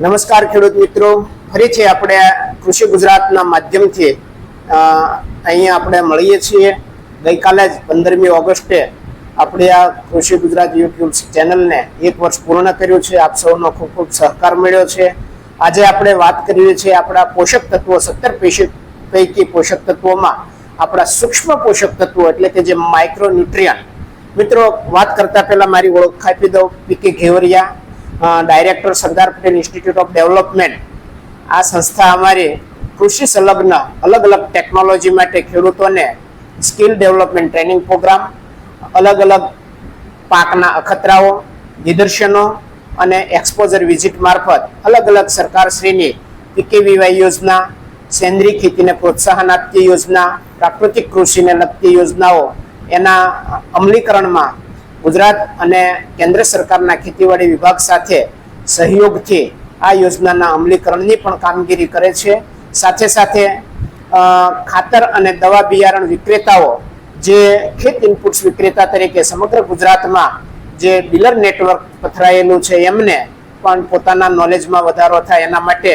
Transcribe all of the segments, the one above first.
નમસ્કાર ખેડૂત મિત્રો. ફરી છે આપણે કૃષિ ગુજરાતના માધ્યમથી. અહીંયા આપણે મળીએ છીએ. ગઈકાલે જ પંદરમી ઓગસ્ટે આપણે આ કૃષિ ગુજરાત યુટ્યુબ ચેનલને એક વર્ષ પૂર્ણ કર્યું છે. આપ સૌનો ખૂબ ખૂબ સહકાર મળ્યો છે. આજે આપણે વાત કરીએ છીએ આપણા પોષક તત્વો સત્તર પૈકી પોષક તત્વોમાં આપણા સૂક્ષ્મ પોષક તત્વો એટલે કે જે માઇક્રોન્યુટ્રિયન મિત્રો, વાત કરતા પહેલા મારી ઓળખ આપી દઉં. PK Ghevariya director Sardar Patel institute of development આ સંસ્થા અમારી કૃષિ સંલગ્ન અલગ અલગ ટેકનોલોજી માટે ખેડૂતોને સ્કિલ ડેવલપમેન્ટ ટ્રેનિંગ પ્રોગ્રામ અલગ અલગ પાકના અખતરાઓ, નિદર્શનો અને એક્સપોઝર વિઝિટ મારફત અલગ અલગ સરકારશ્રીની પીકેવીવાય યોજના, સેન્દ્રીય ખેતીને પ્રોત્સાહન આપતી યોજના, પ્રાકૃતિક કૃષિને લગતી યોજનાઓ એના અમલીકરણમાં ગુજરાત અને કેન્દ્ર સરકારના ખેતીવાડી વિભાગ સાથે સહયોગથી આ યોજનાના અમલીકરણની પણ કામગીરી કરે છે. સાથે સાથે ખાતર અને દવા બિયારણ વિક્રેતાઓ જે ખેત ઇનપુટ્સ વિક્રેતા તરીકે સમગ્ર ગુજરાતમાં જે ડીલર નેટવર્ક પથરાયેલું છે, એમને પણ પોતાના નોલેજમાં વધારો થાય એના માટે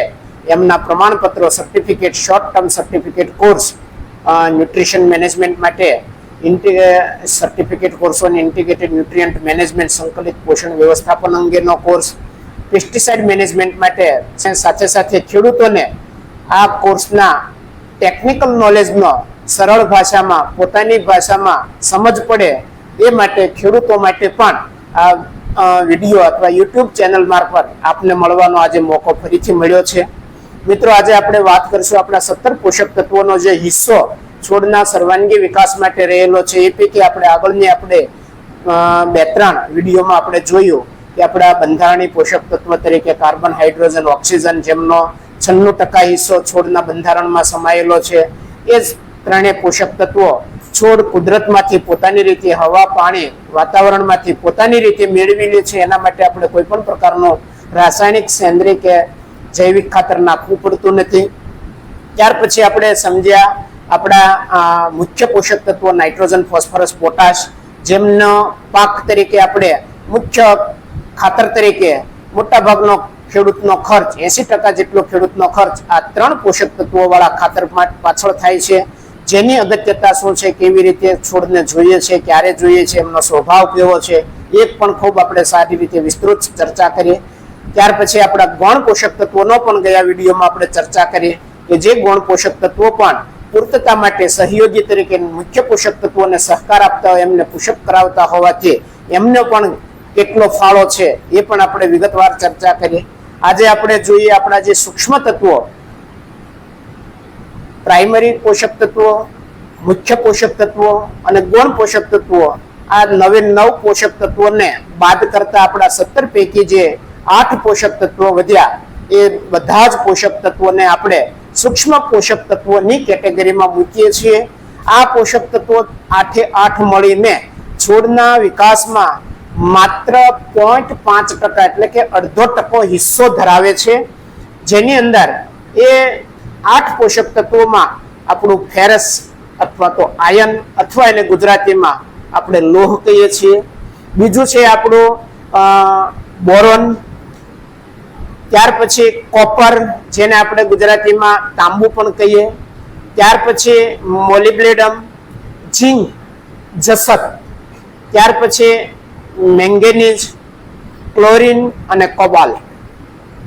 એમના પ્રમાણપત્રો certificate short term certificate course nutrition management માટે certificate course on integrated nutrient management સંકલિત પોષણ વ્યવસ્થાપન અંગેનો કોર્સ પેસ્ટિસાઇડ મેનેજમેન્ટ માટે સાથે સાથે ખેડૂતોને આ કોર્સના ટેકનિકલ નોલેજનો સરળ ભાષામાં, પોતાની ભાષામાં સમજ પડે એ માટે ખેડૂતો માટે પણ આ વીડિયો અથવા યુટ્યુબ ચેનલ મારફત આપને મળવાનો આજે મોકો ફરીથી મળ્યો છે. મિત્રો, આજે આપણે વાત કરીશું આપણા સત્તર પોષક તત્વોનો જે હિસ્સો છોડના સર્વાંગી વિકાસ માટે રહેલો છે. એ પૈકી આપણે આગળની આપણે બે ત્રણ વિડીયોમાં આપણે જોયું કે આપણા બંધારણીય પોષક તત્વ તરીકે કાર્બન, હાઇડ્રોજન, ઓક્સિજન જેમનો છન્નું ટકા હિસ્સો છોડના બંધારણમાં સમાયેલો છે. એ જ ત્રણેય પોષક તત્વો છોડ કુદરતમાંથી પોતાની રીતે હવા, પાણી, વાતાવરણમાંથી પોતાની રીતે મેળવી લે છે. એના માટે આપણે કોઈ પણ પ્રકારનું રાસાયણિક, સેન્દ્રિય કે જૈવિક ખાતર નાખવું પડતું નથી. ત્યાર પછી આપણે સમજ્યા આપણા મુખ્ય પોષક તત્વો નાઇટ્રોજન, ફોસ્ફરસ, પોટાશ જેમનો પાક તરીકે આપણે મુખ્ય ખાતર તરીકે મોટા ભાગનો ખેડૂતનો ખર્ચ એસી ટકા જેટલો ખેડૂતનો ખર્ચ આ ત્રણ પોષક તત્વોવાળા ખાતર પાછળ થાય છે. જેની અગત્યતા શું છે, કેવી રીતે છોડને જોઈએ છે, ક્યારે જોઈએ છે, એમનો સ્વભાવ કેવો છે, એ પણ ખૂબ આપણે સારી રીતે વિસ્તૃત ચર્ચા કરીએ. ત્યાર પછી આપણા ગૌણ પોષક તત્વોનો પણ ગયા વિડીયોમાં આપણે ચર્ચા કરીએ કે જે ગૌણ પોષક તત્વો પણ પૂર્તતા માટે સહયોગી તરીકે મુખ્ય પોષક તત્વોને સહકાર આપતા હોય, એમને પુષપ કરાવતા હોવાથી એમનો પણ કેટલો ફાળો છે એ પણ આપણે વિગતવાર ચર્ચા કરીએ. આજે આપણે જોઈએ આપણા જે સૂક્ષ્મ તત્વો, પ્રાઇમરી પોષક તત્વો, મુખ્ય પોષક તત્વો અને ગૌણ પોષક તત્વો, આ નવે નવ પોષક તત્વોને બાદ કરતા આપણા સત્તર પૈકી જે આઠ પોષક તત્વો વધ્યા, એ બધા જ પોષક તત્વોને આપણે સૂક્ષ્મ પોષક તત્વોની કેટેગરીમાં મૂકીએ છીએ. આ પોષક તત્વો આઠે આઠ મળીને છોડના વિકાસમાં માત્ર પોઈન્ટ પાંચ ટકા એટલે કે અડધો ટકો હિસ્સો ધરાવે છે. જેની અંદર એ આઠ પોષક તત્વોમાં આપણું ફેરસ અથવા તો આયન અથવા એને ગુજરાતીમાં આપણે લોહ કહીએ છીએ. બીજું છે આપણું બોરોન ત્યાર પછી કોપર, જેને આપણે ગુજરાતીમાં તાંબુ પણ કહીએ. ત્યાર પછી મોલિબ્લેડમ, ઝીંક, જસત. ત્યાર પછી મેંગેનીઝ, ક્લોરિન અને કોબાલ.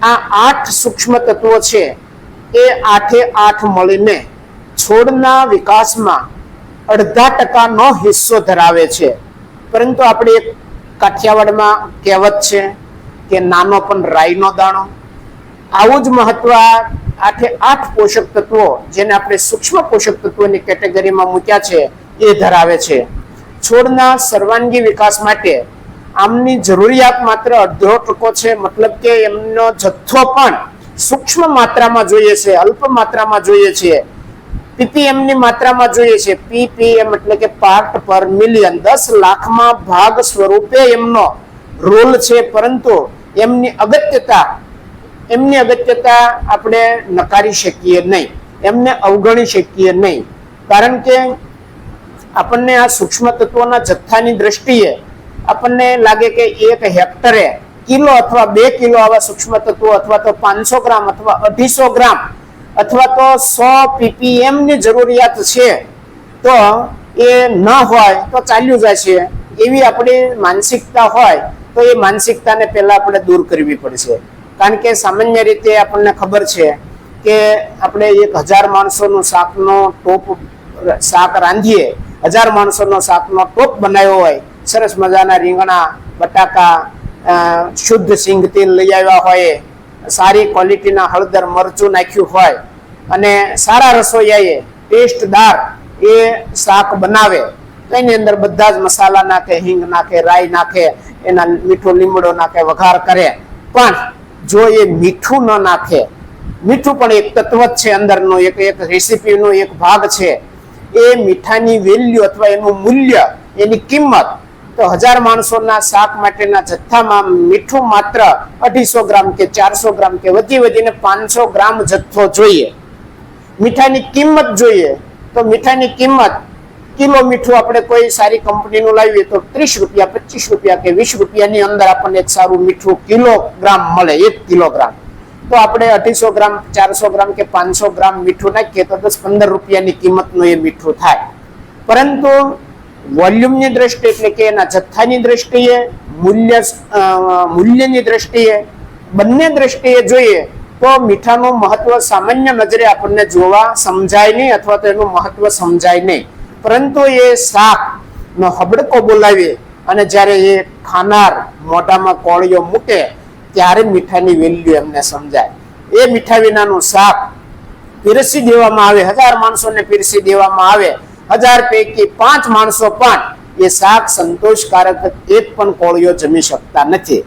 આ આઠ સૂક્ષ્મ તત્વો છે. એ આઠે આઠ મળીને છોડના વિકાસમાં અડધા ટકાનો હિસ્સો ધરાવે છે. પરંતુ આપણે કાઠિયાવાડમાં કહેવત છે કે નાનો પણ રાઈનો દાણો. આવું જ મહત્વ આઠે આઠ પોષક તત્વો જેને આપણે સૂક્ષ્મ પોષક તત્વોની કેટેગરીમાં મૂક્યા છે, એ ધરાવે છે. છોડના સર્વાંગી વિકાસ માટે આમની જરૂરિયાત માત્ર અડધો ટકો છે, મતલબ કે એમનો જથ્થો પણ સૂક્ષ્મ માત્રામાં જોઈએ છે, અલ્પ માત્રામાં જોઈએ છે. પીપીએમની માત્રામાં જોઈએ છે. પીપીએમ એટલે કે પાર્ટ પર મિલિયન, દસ લાખમાં ભાગ સ્વરૂપે એમનો રોલ છે, પરંતુ એમની અગત્યતા એમની અગત્યતા આપણે નકારી શકીએ નહીં, એમને અવગણી શકીએ નહીં. કારણ કે આપણને આ સૂક્ષ્મ તત્વોના જથ્થાની દ્રષ્ટિએ આપણને લાગે કે એક હેક્ટરે કિલો અથવા બે કિલો આવા સૂક્ષ્મ તત્વો અથવા તો પાંચસો ગ્રામ અથવા અઢીસો ગ્રામ અથવા તો સો પીપીએમની જરૂરિયાત છે, તો એ ન હોય તો ચાલ્યું જશે. એવી આપણી માનસિકતા હોય તો એ માનસિકતાને પહેલા આપણે દૂર કરવી પડશે. કારણ કે સામાન્ય રીતે આપણને ખબર છે કે આપણે એક હજાર માણસોનું શાકનો ટોપ શાક રાંધીએ, હજાર માણસોનો શાકનો ટોપ બનાવ્યો હોય, સરસ મજાના રીંગણા, બટાકા શુદ્ધ સિંગ તેલ લઈ આવ્યા હોય, સારી ક્વોલિટીના હળદર, મરચું નાખ્યું હોય, અને સારા રસોઈયાએ ટેસ્ટદાર એ શાક બનાવે એની અંદર બધા જ મસાલા નાખે, હિંગ નાખે, રાઈ નાખે, એના મીઠો લીમડો નાખે, વઘાર કરે. પણ જો એ મીઠું ન નાખે, મીઠું પણ એક તત્વ જ છે અંદરનો, એક એક રેસીપીનો એક ભાગ છે. એ મીઠાની વેલ્યુ અથવા એનું મૂલ્ય, એની કિંમત, તો હજાર માણસોના શાક માટેના જથ્થામાં મીઠું માત્ર અઢીસો ગ્રામ કે ચારસો ગ્રામ કે વધી વધીને પાંચસો ગ્રામ જથ્થો જોઈએ. મીઠાની કિંમત જોઈએ, તો મીઠાની કિંમત કિલો મીઠું આપણે કોઈ સારી કંપનીનું લાવીએ તો ત્રીસ રૂપિયા, પચીસ રૂપિયા કે વીસ રૂપિયાની અંદર આપણને એક સારું મીઠું કિલોગ્રામ મળે, એક કિલોગ્રામ. તો આપણે અઢીસો ગ્રામ, ચારસો ગ્રામ કે પાંચસો ગ્રામ મીઠું નાખીએ તો દસ પંદર રૂપિયાની કિંમતનું એ મીઠું થાય. પરંતુ વોલ્યુમની દ્રષ્ટિએ એટલે કે એના જથ્થાની દ્રષ્ટિએ, મૂલ્ય મૂલ્યની દ્રષ્ટિએ, બંને દ્રષ્ટિએ જોઈએ તો મીઠાનું મહત્વ સામાન્ય નજરે આપણને જોવા સમજાય નહીં અથવા તો એનું મહત્વ સમજાય નહીં. પરંતુ એ સાપ નો હબડકો બોલાવીએ અને જ્યારે એ ખાનાર મોઢામાં કોળીઓ મૂકે, ત્યારે મીઠાની વેલ્યુ એમને સમજાય. એ મીઠા વિનાનું શાક પીરસી દેવામાં આવે, હજાર માણસોને પીરસી દેવામાં આવે, હજાર પૈકી પાંચ માણસો પણ એ શાક સંતોષકારક એક પણ કોળીઓ જમી શકતા નથી.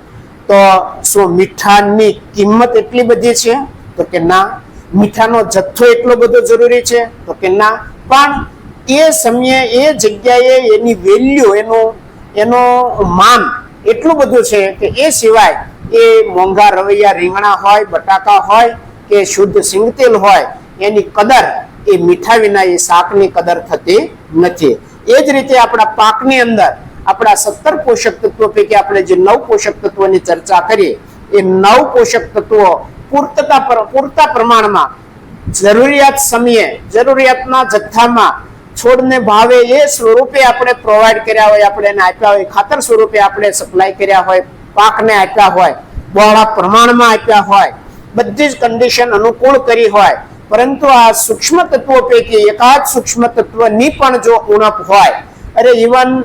તો શું મીઠાની કિંમત એટલી બધી છે? તો કે ના. મીઠાનો જથ્થો એટલો બધો જરૂરી છે? તો કે ના. પણ એ સમયે, એ જગ્યાએ એની વેલ્યુ એનો એનો માન એટલું બધું છે કે એ સિવાય એ મોંઘા રવૈયા રીંગણા હોય, બટાકા હોય કે શુદ્ધ સિંગતેલ હોય, એની કદર, એ મીઠા વિના એ શાકની કદર થતી નથી. એ જ રીતે આપણા પાકની અંદર, આપણા સત્તર પોષક તત્વો પૈકી આપણે જે નવ પોષક તત્વોની ચર્ચા કરીએ, એ નવ પોષક તત્વો પૂર્તતા પૂરતા પ્રમાણમાં જરૂરિયાત સમયે, જરૂરિયાતના જથ્થામાં છોડને ભાવે એ સ્વરૂપે આપણે પ્રોવાઈડ કર્યા હોય, આપણે એને આપ્યા હોય, ખાતર સ્વરૂપે આપણે સપ્લાય કર્યા હોય, પાકને આપ્યા હોય, બહોળા પ્રમાણમાં આપ્યા હોય, બધી જ કન્ડિશન અનુકૂળ કરી હોય, પરંતુ આ સૂક્ષ્મ તત્વો પૈકી એકાદ સૂક્ષ્મ તત્વની પણ જો ઉણપ હોય, અરે ઇવન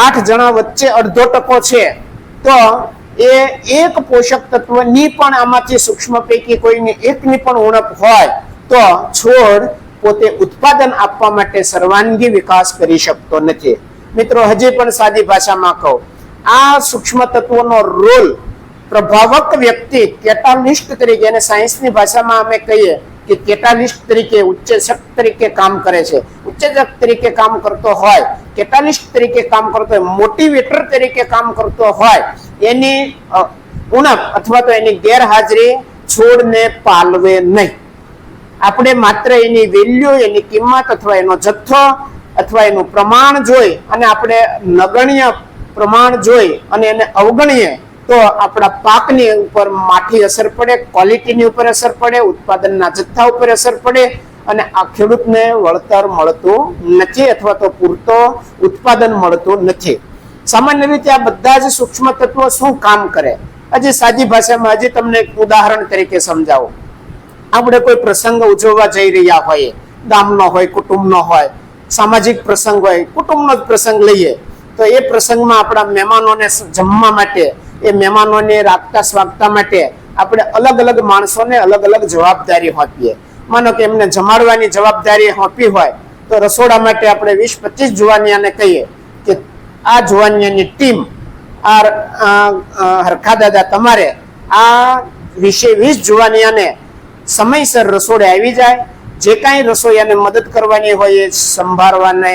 આઠ જણા વચ્ચે અડધો ટકો છે, તો એ એક પોષક તત્વની પણ આમાંથી સૂક્ષ્મ પૈકી કોઈની એકની પણ ઉણપ હોય, તો છોડ પોતે ઉત્પાદન આપવા માટે સર્વાંગી વિકાસ કરી શકતો નથી. મિત્રો, હજી પણ સાદી ભાષામાં કહું, આ સૂક્ષ્મ તત્વોનો રોલ પ્રભાવક વ્યક્તિ કેટાલિસ્ટ તરીકે અને સાયન્સની ભાષામાં અમે કહીએ કે કેટાલિસ્ટ તરીકે ઉચ્ચેજક તરીકે કામ કરે છે. ઉચ્ચેચક તરીકે કામ કરતો હોય કેટાલિસ્ટ તરીકે કામ કરતો હોય મોટિવેટર તરીકે કામ કરતો હોય, એની ઉણપ અથવા તો એની ગેરહાજરી છોડને પાલવે નહીં. આપણે માત્ર એની વેલ્યુ, એની કિંમત અથવા એનો જથ્થો અથવા એનું પ્રમાણ જોઈ અને આપણે નગણ્ય પ્રમાણ જોઈ અને એને અવગણીએ, તો આપણા પાકની ઉપર માઠી અસર પડે ક્વોલિટીની ઉપર અસર પડે, ઉત્પાદનના જથ્થા ઉપર અસર પડે અને આ ખેડૂતને વળતર મળતું નથી અથવા તો પૂરતો ઉત્પાદન મળતું નથી. સામાન્ય રીતે આ બધા જ સૂક્ષ્મ તત્વો શું કામ કરે? હજી સાદી ભાષામાં હજી તમને ઉદાહરણ તરીકે સમજાવું. આપણે કોઈ પ્રસંગ ઉજવવા જઈ રહ્યા હોઈએ, ગામનો હોય, કુટુંબનો હોય, સામાજિક પ્રસંગ હોય, કુટુંબનો જ પ્રસંગ લઈએ, તો એ પ્રસંગમાં આપણા મહેમાનોને જમવા માટે, એ મહેમાનોને રાખતા સ્વાગતા માટે આપણે અલગ અલગ માણસોને અલગ અલગ જવાબદારી સોંપીએ માનો કે એમને જમાડવાની જવાબદારી સોંપી હોય, તો રસોડા માટે આપણે વીસ પચીસ જુવાનિયાને કહીએ કે આ જુવાનિયાની ટીમ, આ હરખા દાદા તમારે આ વિશે વીસ જુવાનિયાને સમયસર રસોડે આવી જાય. જે કાંઈ રસોઈયાને મદદ કરવાની હોય એ સંભાળવાને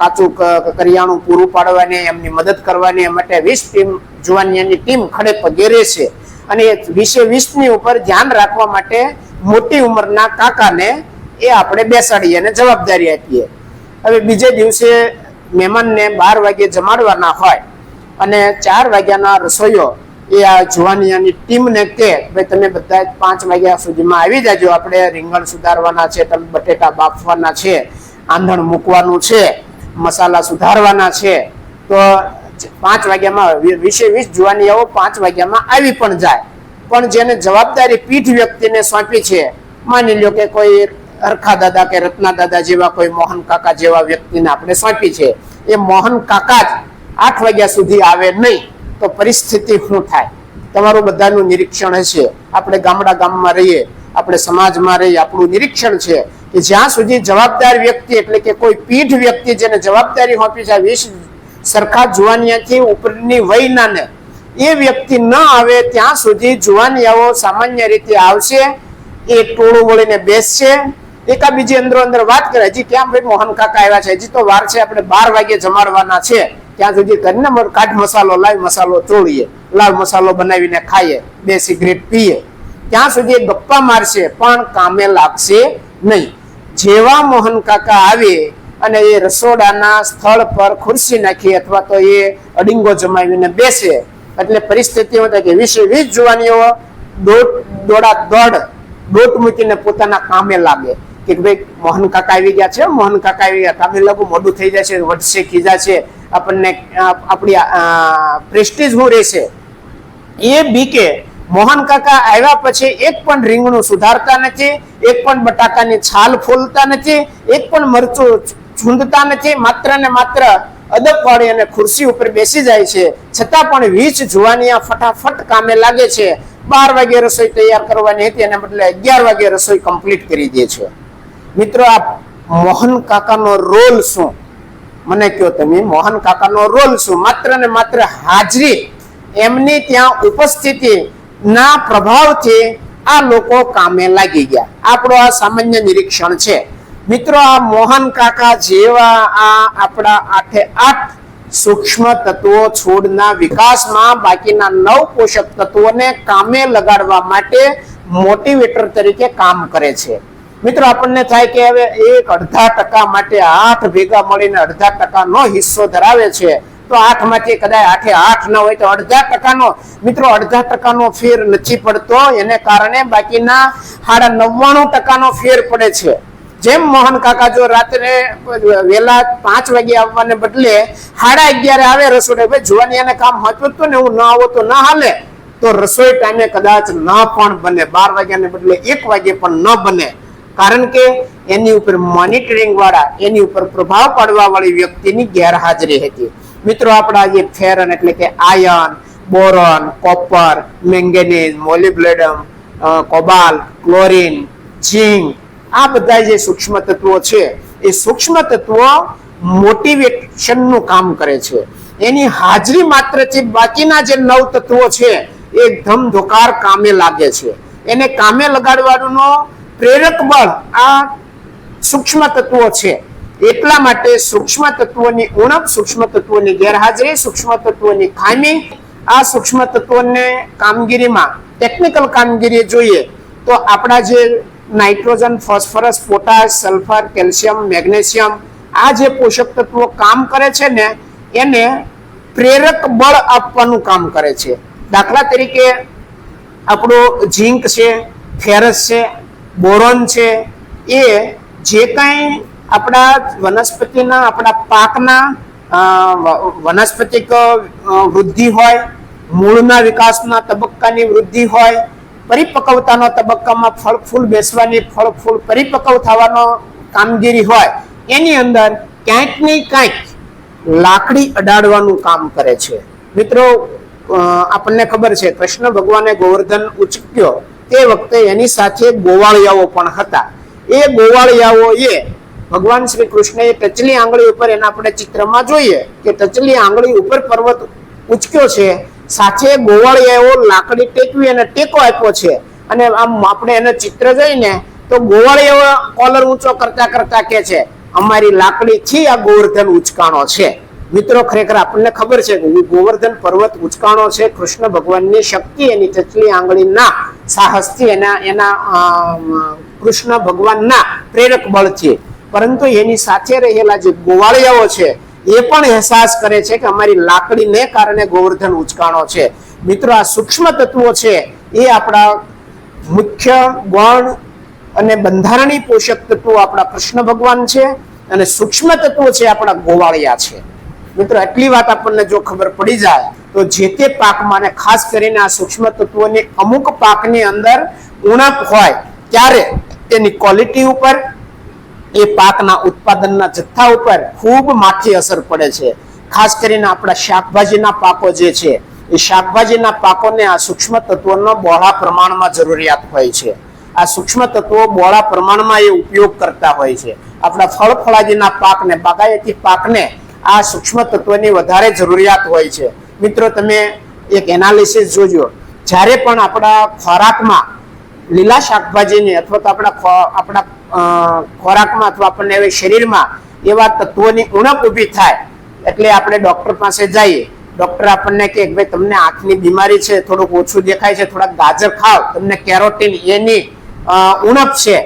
કાચું કરિયાણું પૂરું પાડવાની, એમની મદદ કરવાની માટે વીસ ટીમ જુવાનિયાની ટીમ ખડે પગે રહેશે અને વીસે વીસની ઉપર ધ્યાન રાખવા માટે મોટી ઉંમરના કાકાને એ આપણે બેસાડીએ અને જવાબદારી આપીએ. હવે બીજે દિવસે મહેમાનને બાર વાગે જમાડવાના હોય અને ચાર વાગ્યાના રસોઈયો એ આ જુવાનિયાની ટીમને કે ભાઈ તમે બધા પાંચ વાગ્યા સુધીમાં આવી જાજો. આપણે રીંગણ સુધારવાના છે, તમે બટેટા બાફવાના છે, આંધણ મૂકવાનું છે, મસાલા સુધારવાના છે, તો પાંચ વાગ્યામાં વીસે વીસ જુવાનિયાઓ પાંચ વાગ્યામાં આવી પણ જાય. પણ જેને જવાબદારી પીઠ વ્યક્તિને સોંપી છે, માની લ્યો કે કોઈ અરખા દાદા કે રત્ના દાદા જેવા કોઈ મોહન કાકા જેવા વ્યક્તિને આપણે સોંપી છે. એ મોહન કાકા જ આઠ વાગ્યા સુધી આવે નહીં. તો પરિસ્થિતિ શું થાય? તમારું બધાનું નિરીક્ષણ હશે. આપણે ગામડા ગામમાં રહીએ, આપણે સમાજમાં રહીએ, આપણું નિરીક્ષણ છે કે જ્યાં સુધી જવાબદાર વ્યક્તિ એટલે કે કોઈ પીઠ વ્યક્તિ જેને જવાબદારી સોંપી છે વીસ સરખા જુવાનિયાથી ઉપરની વયનાને, એ વ્યક્તિ ન આવે ત્યાં સુધી જુવાનિયાઓ સામાન્ય રીતે આવશે, એ ટોળું વળીને બેસશે. એકાબીજી અંદરો અંદર વાત કરે, હજી ક્યાં ભાઈ મોહન કાકા આવ્યા છે? હજી તો વાર છે, આપણે બાર વાગે જમાડવાના છે. ત્યાં સુધી કરીને કાઠ મસાલો લાવી મસાલો ચોળીએ લાવ મસાલો બનાવીને ખાઈએ. બે સિગરેટ પીએ. ત્યાં સુધી ગપ્પા મારશે, પણ કામે લાગશે નહીં. જેવા મોહન કાકા આવે અને એ રસોડાના સ્થળ પર ખુરશી નાખી અથવા તો એ અડીંગો જમાવીને બેસે, એટલે પરિસ્થિતિ એવું થાય કે વીસે વીસ જુવાનીઓ દોટ, દોડા દોડ, દોટ મૂકીને પોતાના કામે લાગે. કે ભાઈ મોહન કાકા આવી ગયા છે, મોહન કાકા આવી ગયા. તમે લોકો મોડું થઈ જશે વધશે, ખીજા છે. આપણને આપણી પ્રેસ્ટીજ શું રહેશે? એ બીકે મોહન કાકા આવ્યા પછી એક પણ રીંગણું સુધારતા નથી, એક પણ બટાકાની છાલ ફોલતા નથી, એક પણ મરચું છૂંદતા નથી. માત્ર ને માત્ર અદબ વાળી અને ખુરશી ઉપર બેસી જાય છે. છતાં પણ વીસ જુવાનિયા ફટાફટ કામે લાગે છે. બાર વાગે રસોઈ તૈયાર કરવાની હતી, એના બદલે અગિયાર વાગે રસોઈ કમ્પ્લીટ કરી દે છે. મિત્રો, આ મોહન કાકાનો રોલ શું? મને કહો તમે, મોહન કાકાનો રોલ શું? માત્ર ને માત્ર હાજરી એમની ત્યાં ઉપસ્થિતિ ના પ્રભાવથી આ લોકો કામે લાગી ગયા. આપણો આ સામાન્ય નિરીક્ષણ છે. મિત્રો, આ મોહન કાકા જેવા આ આપણા આઠે આઠ સૂક્ષ્મ તત્વો છોડના વિકાસમાં બાકીના નવ પોષક તત્વોને કામે લગાડવા માટે મોટિવેટર તરીકે કામ કરે છે. મિત્રો, આપણને થાય કે હવે એક અડધા ટકા માટે આઠ ભેગા મળીને અડધા ટકાનો હિસ્સો ધરાવે છે. તો આઠમાંથી કદાચ આઠે આઠ ન હોય તો અડધા ટકાનો, મિત્રો, અડધા ટકાનો ફેર નથી પડતો. એને કારણે બાકીના સાડા નવ્વાણું ટકાનો ફેર પડે છે. જેમ મોહન કાકા જો રાત્રે વેલા પાંચ વાગે આવવાને બદલે સાડા અગિયારે આવે રસોડે, ભાઈ જુવાનિયાને કામ હતું તો ને? હું ન આવો તો ના હાલે. તો રસોઈ ટાઈમે કદાચ ન પણ બને. બાર વાગ્યાને બદલે એક વાગે પણ ન બને. કારણ કે એની ઉપર મોનિટરિંગ વાળા, એની ઉપર પ્રભાવ પાડવા વાળી વ્યક્તિની ગેરહાજરી હતી. મિત્રો, આપણા જે ફેરન એટલે કે iron boron, copper, manganese molybdenum cobalt chlorine, zinc, આ બધા જે સૂક્ષ્મ તત્વો છે, એ સૂક્ષ્મ તત્વો મોટિવેશનનું કામ કરે છે. એની હાજરી માત્રથી બાકીના જે નવ તત્વો છે, એ ધમધોકાર કામે લાગે છે. એને કામે લગાડવાનો પ્રેરક બળ આ સૂક્ષ્મ તત્વો છે. એટલા માટે સૂક્ષ્મ તત્વોની ઉણપ, સૂક્ષ્મ તત્વોની ગેરહાજરી, સૂક્ષ્મ તત્વોની ખામી, આ સૂક્ષ્મ તત્વોને કામગીરીમાં ટેકનિકલ કામગીરી જોઈએ તો આપણા જે nitrogen, phosphorus, potash, sulphur, calcium, magnesium આ જે પોષક તત્વો કામ કરે છે ને, એને પ્રેરક બળ આપવાનું કામ કરે છે. દાખલા તરીકે આપણું ઝીંક છે, ફેરસ છે બોરોન છે, એ જે કાંઈ આપણા વનસ્પતિના, આપણા પાકના વનસ્પતિક વૃદ્ધિ હોય, મૂળના વિકાસના તબક્કાની વૃદ્ધિ હોય, પરિપક્વતાનો તબક્કામાં ફળ, ફૂલ બેસવાની ફળ, ફૂલ પરિપક્વ થવાનો કામગીરી હોય, એની અંદર ક્યાંક ને ક્યાંક લાકડી અડાડવાનું કામ કરે છે. મિત્રો આપણને ખબર છે, કૃષ્ણ ભગવાને ગોવર્ધન ઉચક્યો તે વખતે એની સાથે ગોવાળિયાઓ પણ હતા. એ ગોવાળિયાઓ એ ભગવાન શ્રી કૃષ્ણએ ટચલી આંગળી ઉપર, એના આપણે ચિત્રમાં જોઈએ કે ટચલી આંગળી ઉપર પર્વત ઉચક્યો છે. સાથે ગોવાળિયાઓ લાકડી ટેકવી અને ટેકો આપ્યો છે. અને આમ આપણે એને ચિત્ર જોઈને તો ગોવાળિયાઓ કોલર ઊંચો કરતા કરતા કે છે, અમારી લાકડીથી આ ગોવર્ધન ઉચકાણો છે. મિત્રો, ખરેખર આપણને ખબર છે કે ગોવર્ધન પર્વત ઉચકાણો છે. કૃષ્ણ ભગવાનની શક્તિ એની ચચલી આંગળીના સાહસથી એના એના કૃષ્ણ ભગવાનના પ્રેરક બળથી પરંતુ એની સાથે રહેલા જે ગોવાળિયાઓ છે, એ પણ અહેસાસ કરે છે કે અમારી લાકડીને કારણે ગોવર્ધન ઉચકાણો છે. મિત્રો, આ સૂક્ષ્મ તત્વો છે, એ આપણા મુખ્ય ગણ અને બંધારણીય પોષક તત્વો આપણા કૃષ્ણ ભગવાન છે અને સૂક્ષ્મ તત્વો છે આપણા ગોવાળિયા છે. મિત્રો એટલી વાત આપણને જો ખબર પડી જાય તો જે તે પાકમાં ખાસ કરીને આ સૂક્ષ્મ તત્વોની અમુક પાકની અંદર ઉણપ હોય, ત્યારે તેની ક્વોલિટી ઉપર, એ પાકના ઉત્પાદનના જથ્થા ઉપર ખૂબ માઠી અસર પડે છે. ખાસ કરીને આપણા શાકભાજીના પાકો જે છે, એ શાકભાજીના પાકોને આ સૂક્ષ્મ તત્વોનો બહોળા પ્રમાણમાં જરૂરિયાત હોય છે. આ સૂક્ષ્મ તત્વો બહોળા પ્રમાણમાં એ ઉપયોગ કરતા હોય છે. આપણા ફળ ફળાદીના પાકને, બાગાયતી પાકને આ સૂક્ષ્મ તત્વોની વધારે જરૂરિયાત હોય છે. મિત્રો, તમે એક એનાલિસિસ જોજો. જ્યારે પણ આપણા ખોરાકમાં લીલા શાકભાજીની અથવા તો આપણા આપણા ખોરાકમાં અથવા આપણને હવે શરીરમાં એવા તત્વોની ઉણપ ઊભી થાય, એટલે આપણે ડૉક્ટર પાસે જઈએ. ડૉક્ટર આપણને કે, ભાઈ, તમને આંખની બીમારી છે, થોડુંક ઓછું દેખાય છે, થોડાક ગાજર ખાઓ. તમને કેરોટીન એની ઉણપ છે.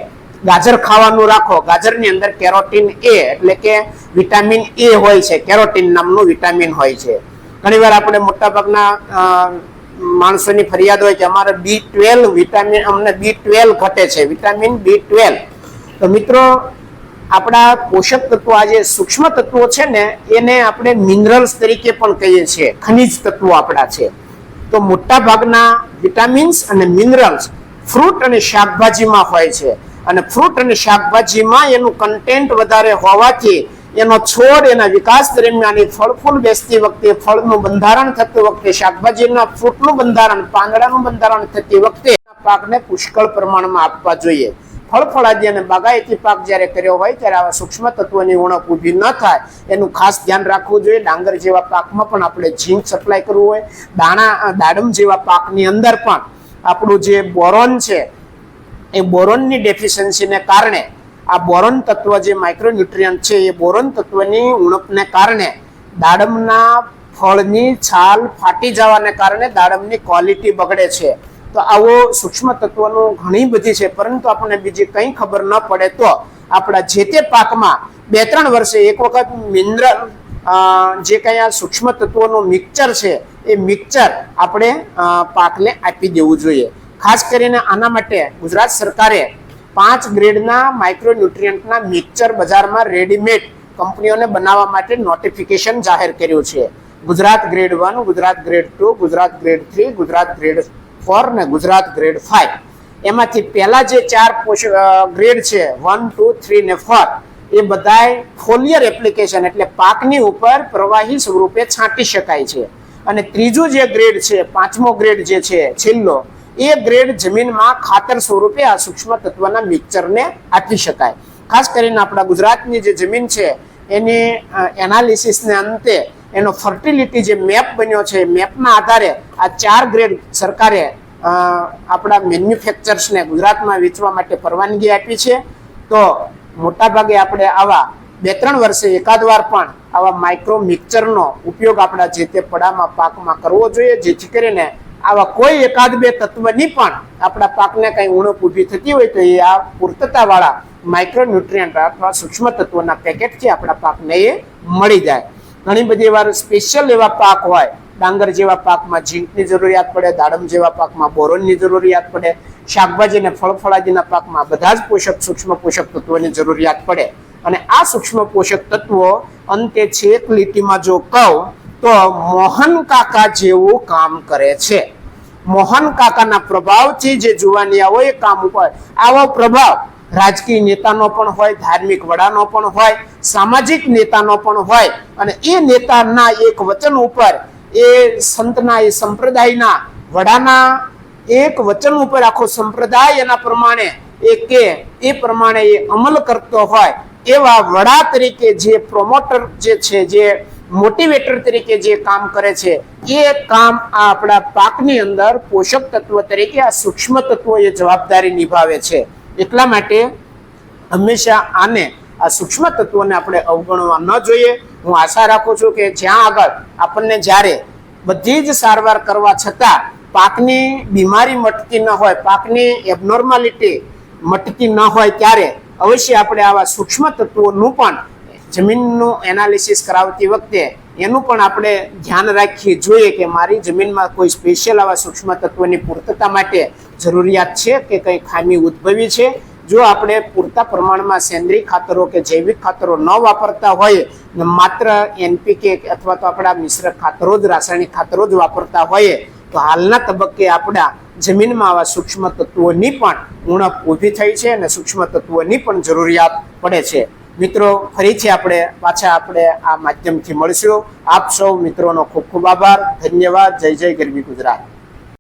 ગાજર ખાવાનું રાખો. ગાજરની અંદર કેરોટીન એ એટલે કે વિટામિન એ હોય છે. કેરોટીન નામનું વિટામિન હોય છે. ઘણીવાર આપણે મોટાભાગના માણસોની ફરિયાદ હોય કે અમારે બી ટ્વેલ્વ વિટામિન, અમને બી ટ્વેલ્વ ઘટે છે, વિટામિન બી ટ્વેલ્વ તો મિત્રો, આપણા પોષક તત્વો, આ જે સૂક્ષ્મ તત્વો છે ને, એને આપણે મિનરલ્સ તરીકે પણ કહીએ છીએ, ખનિજ તત્વો આપણા છે. તો મોટા ભાગના વિટામિન્સ અને મિનરલ્સ ફ્રૂટ અને શાકભાજીમાં હોય છે. અને ફ્રૂટ અને શાકભાજીમાં એનું કન્ટેન્ટ વધારે હોવાથી એનો છોડ એના વિકાસ દરમિયાન ફળ ફૂલ બેસતી વખતે ફળનું બંધારણ થતી વખતે શાકભાજીના ફ્રૂટનું બંધારણ, પાંદડાનું બંધારણ થતી વખતે પાકને પુષ્કળ પ્રમાણમાં આપવા જોઈએ. ફળ ફળાદી અને બાગાયતી પાક જ્યારે કર્યો હોય ત્યારે આવા સૂક્ષ્મ તત્વોની ઉણપ ઊભી ન થાય. એનું ખાસ ધ્યાન રાખવું જોઈએ. ડાંગર જેવા પાકમાં પણ આપણે ઝીંક સપ્લાય કરવું હોય. દાણા દાડમ જેવા પાકની અંદર પણ આપણું જે બોરોન છે, એ બોરોનની ડેફિશિયન્સીને કારણે આ બોરોન તત્વ જે માઇક્રોન્યુટ્રિયન્ટ છે, એ બોરોન તત્વની ઉણપને કારણે દાડમના ફળની છાલ ફાટી જવાને કારણે દાડમની ક્વોલિટી બગડે છે. તો આવો સૂક્ષ્મ તત્વનું ઘણી બધી છે, પરંતુ આપણને બીજી કંઈ ખબર ન પડે તો આપણા જે તે પાકમાં બે ત્રણ વર્ષે એક વખત મિનરલ જે કંઈ આ સૂક્ષ્મ તત્વોનું મિક્સચર છે, એ મિક્સચર આપણે પાકને આપી દેવું જોઈએ. ખાસ કરીને આના માટે ગુજરાત સરકારે પાંચ ગ્રેડના માઇક્રોન્યુટ્રિયન્ટના મિક્સર બજારમાં રેડીમેડ કંપનીઓને બનાવવા માટે નોટિફિકેશન જાહેર કર્યું છે. Gujarat grade one Gujarat grade two Gujarat grade three Gujarat grade four ને ગુજરાત ગ્રેડ ફાઈવ એમાંથી પહેલા જે ચાર ગ્રેડ છે વન ટુ થ્રી ને ફોર એ બધાય ફોલિયર એપ્લિકેશન એટલે પાકની ઉપર પ્રવાહી સ્વરૂપે છાંટી શકાય છે. અને ત્રીજું જે ગ્રેડ છે, પાંચમો ગ્રેડ જે છે, છેલ્લો એ ગ્રેડ જમીનમાં ખાતર સ્વરૂપે આ સૂક્ષ્મ તત્વના મિક્સરને આપી શકાય. ખાસ કરીને આપણા ગુજરાતની જે જમીન છે, એની એનાલિસિસને અંતે એનો ફર્ટિલિટી જે મેપ બન્યો છે મેપના આધારે આ ચાર ગ્રેડ સરકારે આપણા મેન્યુફેક્ચર્સને ગુજરાતમાં વેચવા માટે પરવાનગી આપી છે. તો મોટાભાગે આપણે આવા બે ત્રણ વર્ષે એકાદ વાર પણ આવા માઇક્રો મિક્સરનો ઉપયોગ આપણા જે તે પડામાં પાકમાં કરવો જોઈએ, જેથી કરીને આવા કોઈ એકાદ બે તત્વની પણ આપણા પાકને કંઈ ઉણપ ઊભી થતી હોય તો એ આ પૂર્તતાવાળા માઇક્રોન્યુટ્રિયન્ટ અથવા સૂક્ષ્મ તત્વોના પેકેટથી આપણા પાકને એ મળી જાય. ઘણી બધી વાર સ્પેશિયલ એવા પાક હોય. ડાંગર જેવા પાકમાં ઝીંકની જરૂરિયાત પડે, દાડમ જેવા પાકમાં બોરોનની જરૂરિયાત પડે, શાકભાજી અને ફળફળાદીના પાકમાં બધા જ પોષક સૂક્ષ્મ પોષક તત્વોની જરૂરિયાત પડે. અને આ સૂક્ષ્મ પોષક તત્વો અંતે છેક લીટીમાં જો કહું તો મોહન કાકા જેવું કામ કરે છે. મોહન કાકાના પ્રભાવથી જે જુવાનિયાઓ એ કામ ઉપર, આવો પ્રભાવ. રાજકીય નેતાનો પણ હોય, ધાર્મિક વડાનો પણ હોય, સામાજિક નેતાનો પણ હોય અને એ નેતાના એક વચન ઉપર, એ સંતના, એ સંપ્રદાયના વડાના એક વચન ઉપર આખો સંપ્રદાય એના પ્રમાણે એ કે, એ પ્રમાણે એ અમલ કરતો હોય એવા વડા તરીકે જે પ્રોમોટર જે છે, જે મોટિવેટર તરીકે જે કામ કરે છે, એ કામ આ આપણા પાકની અંદર પોષક તત્વ તરીકે આ સૂક્ષ્મ તત્વો એ જવાબદારી નિભાવે છે. એટલા માટે હંમેશા આને આ સૂક્ષ્મ તત્વોને આપણે અવગણવા ન જોઈએ. હું આશા રાખું છું કે જ્યાં આગળ આપણને જ્યારે બધી જ સારવાર કરવા છતાં પાકની બીમારી મટતી ન હોય, પાકની એબનોર્માલિટી મટતી ન હોય ત્યારે અવશ્ય આપણે આવા સૂક્ષ્મ તત્વોનું પણ જમીનનું એનાલિસિસ કરાવતી વખતે એનું પણ આપણે ધ્યાન રાખીએ જોઈએ કે મારી જમીનમાં કોઈ સ્પેશિયલ આવા સૂક્ષ્મ તત્વોની પૂર્તતા માટે જરૂરિયાત છે કે કંઈ ખામી ઉદ્ભવી છે? જો આપણે પૂરતા પ્રમાણમાં સેન્દ્રિય ખાતરો કે જૈવિક ખાતરો ન વાપરતા હોય, ને માત્ર એનપીકે અથવા તો આપણા મિશ્ર ખાતરો જ, રાસાયણિક ખાતરો જ વાપરતા હોઈએ, તો હાલના તબક્કે આપણા જમીનમાં આવા સૂક્ષ્મ તત્વોની પણ ઉણપ ઊભી થઈ છે અને સૂક્ષ્મ તત્વોની પણ જરૂરિયાત પડે છે. મિત્રો, ફરીથી આપણે પાછા આપણે આ માધ્યમથી મળીશું. આપ સૌ મિત્રોનો ખૂબ ખૂબ આભાર. ધન્યવાદ. જય જય ગરવી ગુજરાત.